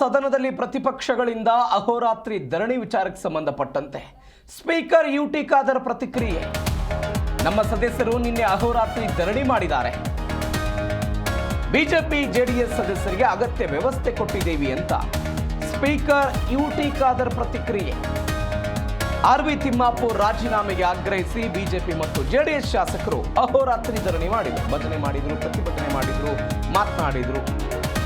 ಸದನದಲ್ಲಿ ಪ್ರತಿಪಕ್ಷಗಳಿಂದ ಅಹೋರಾತ್ರಿ ಧರಣಿ ವಿಚಾರಕ್ಕೆ ಸಂಬಂಧಪಟ್ಟಂತೆ ಸ್ಪೀಕರ್ ಯು ಟಿ ಖಾದರ್ ಪ್ರತಿಕ್ರಿಯೆ. ನಮ್ಮ ಸದಸ್ಯರು ನಿನ್ನೆ ಅಹೋರಾತ್ರಿ ಧರಣಿ ಮಾಡಿದ್ದಾರೆ. ಬಿಜೆಪಿ ಜೆಡಿಎಸ್ ಸದಸ್ಯರಿಗೆ ಅಗತ್ಯ ವ್ಯವಸ್ಥೆ ಕೊಟ್ಟಿದ್ದೇವೆ ಅಂತ ಸ್ಪೀಕರ್ ಯು ಟಿ ಖಾದರ್ ಪ್ರತಿಕ್ರಿಯೆ. ಆರ್ ವಿ ತಿಮ್ಮಾಪುರ್ ರಾಜೀನಾಮೆಗೆ ಆಗ್ರಹಿಸಿ ಬಿಜೆಪಿ ಮತ್ತು ಜೆಡಿಎಸ್ ಶಾಸಕರು ಅಹೋರಾತ್ರಿ ಧರಣಿ ಮಾಡಿದರು. ಭಜನೆ ಮಾಡಿದರು, ಪ್ರತಿಭಟನೆ ಮಾಡಿದರು, ಮಾತನಾಡಿದರು.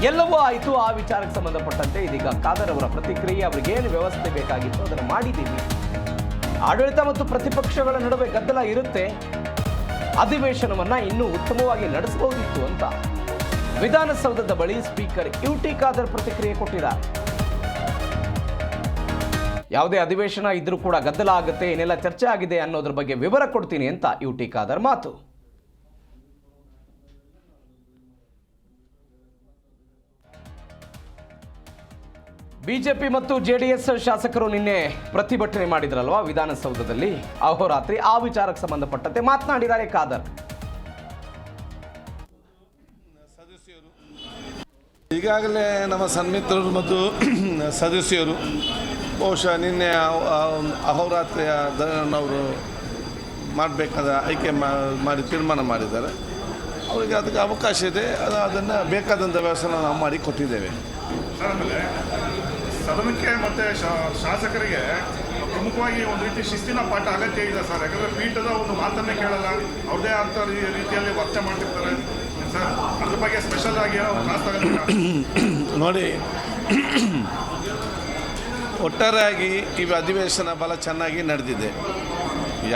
ಎಲ್ಲವೂ ಆಯಿತು, ಆ ವಿಚಾರಕ್ಕೆ ಸಂಬಂಧಪಟ್ಟಂತೆ ಇದೀಗ ಖಾದರ್ ಅವರ ಪ್ರತಿಕ್ರಿಯೆ, ಅವರಿಗೆ ಏನು ವ್ಯವಸ್ಥೆ ಬೇಕಾಗಿತ್ತು ಅದನ್ನು ಮಾಡಿದ್ದೀವಿ. ಆಡಳಿತ ಮತ್ತು ಪ್ರತಿಪಕ್ಷಗಳ ನಡುವೆ ಗದ್ದಲ ಇರುತ್ತೆ. ಅಧಿವೇಶನವನ್ನು ಇನ್ನೂ ಉತ್ತಮವಾಗಿ ನಡೆಸಬಹುದಿತ್ತು ಅಂತ. ವಿಧಾನಸೌಧದ ಬಳಿ ಸ್ಪೀಕರ್ ಯು ಟಿ ಖಾದರ್ ಪ್ರತಿಕ್ರಿಯೆ ಕೊಟ್ಟಿದ್ದಾರೆ. ಯಾವುದೇ ಅಧಿವೇಶನ ಇದ್ರೂ ಕೂಡ ಗದ್ದಲ ಆಗುತ್ತೆ, ಏನೆಲ್ಲ ಚರ್ಚೆ ಆಗಿದೆ ಅನ್ನೋದ್ರ ಬಗ್ಗೆ ವಿವರ ಕೊಡ್ತೀನಿ ಅಂತ ಯು ಟಿ ಖಾದರ್ ಮಾತು. ಬಿಜೆಪಿ ಮತ್ತು ಜೆಡಿಎಸ್ ಶಾಸಕರು ನಿನ್ನೆ ಪ್ರತಿಭಟನೆ ಮಾಡಿದ್ರಲ್ವಾ ವಿಧಾನಸೌಧದಲ್ಲಿ? ಅಹೋರಾತ್ರಿ ಆ ವಿಚಾರಕ್ಕೆ ಸಂಬಂಧಪಟ್ಟಂತೆ ಮಾತನಾಡಿದ್ದಾರೆ ಖಾದರ್. ಈಗಾಗಲೇ ನಮ್ಮ ಸನ್ಮಿತ್ರರು ಮತ್ತು ಸದಸ್ಯರು, ಬಹುಶಃ ನಿನ್ನೆ ಅಹೋರಾತ್ರಿಯ ಅವರು ಮಾಡಬೇಕಾದ ಆಯ್ಕೆ ಮಾಡಿ ತೀರ್ಮಾನ ಮಾಡಿದ್ದಾರೆ. ಅವರಿಗೆ ಅದಕ್ಕೆ ಅವಕಾಶ ಇದೆ. ಅದು ಅದನ್ನು ಬೇಕಾದಂಥ ವ್ಯವಸ್ಥೆ ನಾವು ಮಾಡಿ ಕೊಟ್ಟಿದ್ದೇವೆ. ಸದನಕ್ಕೆ ಮತ್ತೆ ಶಾಸಕರಿಗೆ ಪ್ರಮುಖವಾಗಿ ಒಂದು ರೀತಿ ಶಿಸ್ತಿನ ಪಾಠ ಅಗತ್ಯ ಇದೆ ಸರ್. ಯಾಕಂದರೆ ಪೀಠದ ಒಂದು ಮಾತನ್ನೇ ಕೇಳಲ್ಲ. ಅವ್ರದೇ ಅಂತ ರೀತಿಯಲ್ಲಿ ವರ್ತನೆ ಮಾಡ್ತಿರ್ತಾರೆ. ಸರ್, ಅದ್ರ ಬಗ್ಗೆ ಸ್ಪೆಷಲ್ ಆಗಿ ಏನೋ ನೋಡಿ, ಒಟ್ಟಾರೆಯಾಗಿ ಈ ಅಧಿವೇಶನ ಬಹಳ ಚೆನ್ನಾಗಿ ನಡೆದಿದೆ.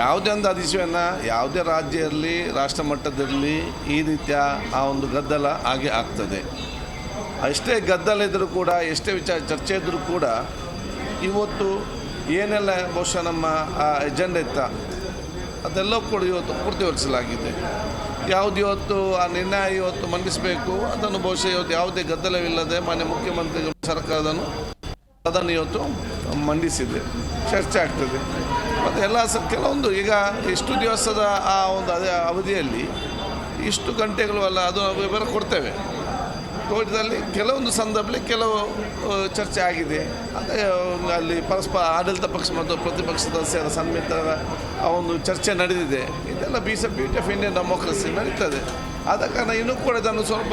ಯಾವುದೇ ಒಂದು ಅಧಿವೇಶನ, ಯಾವುದೇ ರಾಜ್ಯ ಇರಲಿ, ರಾಷ್ಟ್ರ ಮಟ್ಟದಲ್ಲಿ ಈ ರೀತಿಯ ಆ ಒಂದು ಗದ್ದಲ ಹಾಗೆ ಆಗ್ತದೆ. ಅಷ್ಟೇ ಗದ್ದಲ ಇದ್ದರೂ ಕೂಡ, ಎಷ್ಟೇ ವಿಚಾರ ಚರ್ಚೆ ಇದ್ದರೂ ಕೂಡ, ಇವತ್ತು ಏನೆಲ್ಲ ಬಹುಶಃ ನಮ್ಮ, ಆ ಎಜೆಂಡ ಇತ್ತ, ಅದೆಲ್ಲವೂ ಕೂಡ ಇವತ್ತು ಪೂರ್ತಿಗೊಳಿಸಲಾಗಿದೆ. ಯಾವುದು ಇವತ್ತು, ಆ ನಿರ್ಣಯ ಇವತ್ತು ಮಂಡಿಸಬೇಕು, ಅದನ್ನು ಬಹುಶಃ ಇವತ್ತು ಯಾವುದೇ ಗದ್ದಲವಿಲ್ಲದೆ ಮಾನ್ಯ ಮುಖ್ಯಮಂತ್ರಿಗಳು ಸರ್ಕಾರದನ್ನು ಅದನ್ನು ಇವತ್ತು ಮಂಡಿಸಿದೆ. ಚರ್ಚೆ ಆಗ್ತದೆ. ಮತ್ತು ಎಲ್ಲ ಸ, ಕೆಲವೊಂದು ಈಗ ಇಷ್ಟು ದಿವಸದ ಆ ಒಂದು ಅದೇ ಅವಧಿಯಲ್ಲಿ ಇಷ್ಟು ಗಂಟೆಗಳು ಅಲ್ಲ, ಅದು ವಿವರ ಕೊಡ್ತೇವೆ. ತೋಟದಲ್ಲಿ ಕೆಲವೊಂದು ಸಂದರ್ಭದಲ್ಲಿ ಕೆಲವು ಚರ್ಚೆ ಆಗಿದೆ. ಅದೇ ಅಲ್ಲಿ ಪರಸ್ಪರ ಆಡಳಿತ ಪಕ್ಷ ಮತ್ತು ಪ್ರತಿಪಕ್ಷ ಸದಸ್ಯರ ಸನ್ಮಿತರ ಆ ಒಂದು ಚರ್ಚೆ ನಡೆದಿದೆ. ಇದೆಲ್ಲ B C beauty of Indian democracy ನಡೀತದೆ. ಆದ ಕಾರಣ ಇನ್ನೂ ಕೂಡ ಇದನ್ನು ಸ್ವಲ್ಪ